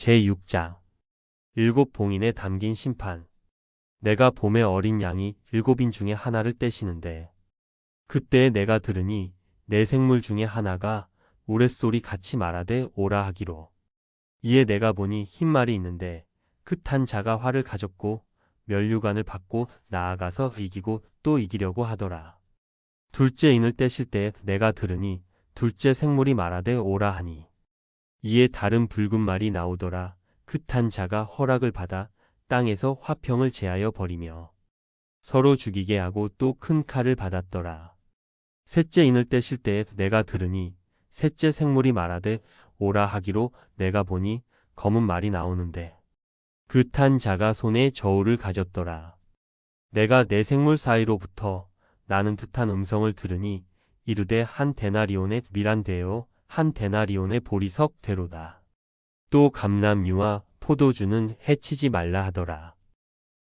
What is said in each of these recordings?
제6장. 일곱 봉인에 담긴 심판. 내가 봄에 어린 양이 일곱인 중에 하나를 떼시는데 그때에 내가 들으니 내 생물 중에 하나가 우레소리 같이 말하되 오라 하기로. 이에 내가 보니 흰 말이 있는데 그탄 자가 활을 가졌고 면류관을 받고 나아가서 이기고 또 이기려고 하더라. 둘째 인을 떼실 때 내가 들으니 둘째 생물이 말하되 오라 하니 이에 다른 붉은 말이 나오더라. 그탄 자가 허락을 받아 땅에서 화평을 제하여 버리며 서로 죽이게 하고 또 큰 칼을 받았더라. 셋째 인을 떼실 때에 내가 들으니 셋째 생물이 말하되 오라 하기로 내가 보니 검은 말이 나오는데 그탄 자가 손에 저울을 가졌더라. 내가 내 생물 사이로부터 나는 듯한 음성을 들으니 이르되 한 데나리온의 미란되어 한 데나리온의 보리석 되로다. 또 감람유와 포도주는 해치지 말라 하더라.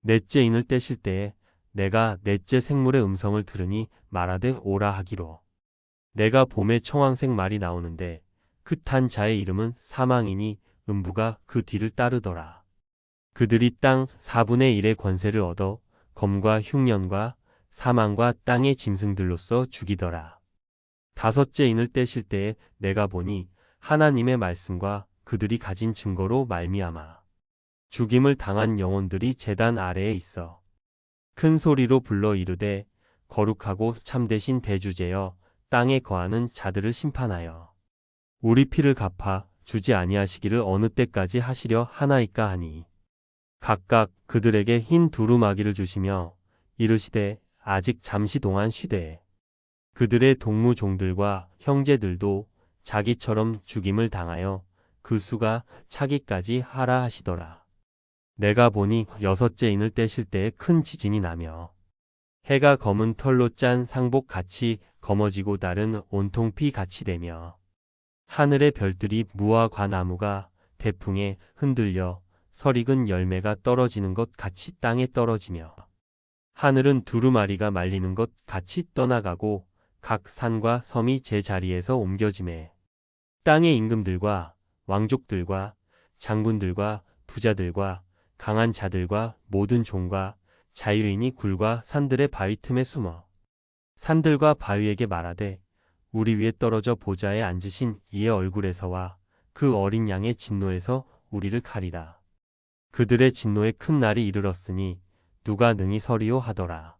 넷째 인을 떼실 때에 내가 넷째 생물의 음성을 들으니 말하되 오라 하기로. 내가 봄에 청황색 말이 나오는데 그 탄 자의 이름은 사망이니 음부가 그 뒤를 따르더라. 그들이 땅 4분의 1의 권세를 얻어 검과 흉년과 사망과 땅의 짐승들로서 죽이더라. 다섯째 인을 떼실 때에 내가 보니 하나님의 말씀과 그들이 가진 증거로 말미암아 죽임을 당한 영혼들이 재단 아래에 있어 큰 소리로 불러 이르되 거룩하고 참되신 대주제여 땅에 거하는 자들을 심판하여 우리 피를 갚아 주지 아니하시기를 어느 때까지 하시려 하나이까 하니 각각 그들에게 흰 두루마기를 주시며 이르시되 아직 잠시 동안 쉬되 그들의 동무종들과 형제들도 자기처럼 죽임을 당하여 그 수가 차기까지 하라 하시더라. 내가 보니 여섯째 인을 떼실 때에 큰 지진이 나며 해가 검은 털로 짠 상복 같이 검어지고 다른 온통 피 같이 되며 하늘의 별들이 무화 과 나무가 태풍에 흔들려 설익은 열매가 떨어지는 것 같이 땅에 떨어지며 하늘은 두루마리가 말리는 것 같이 떠나가고 각 산과 섬이 제 자리에서 옮겨짐에 땅의 임금들과 왕족들과 장군들과 부자들과 강한 자들과 모든 종과 자유인이 굴과 산들의 바위 틈에 숨어 산들과 바위에게 말하되 우리 위에 떨어져 보좌에 앉으신 이의 얼굴에서와 그 어린 양의 진노에서 우리를 가리라. 그들의 진노의 큰 날이 이르렀으니 누가 능히 서리요 하더라.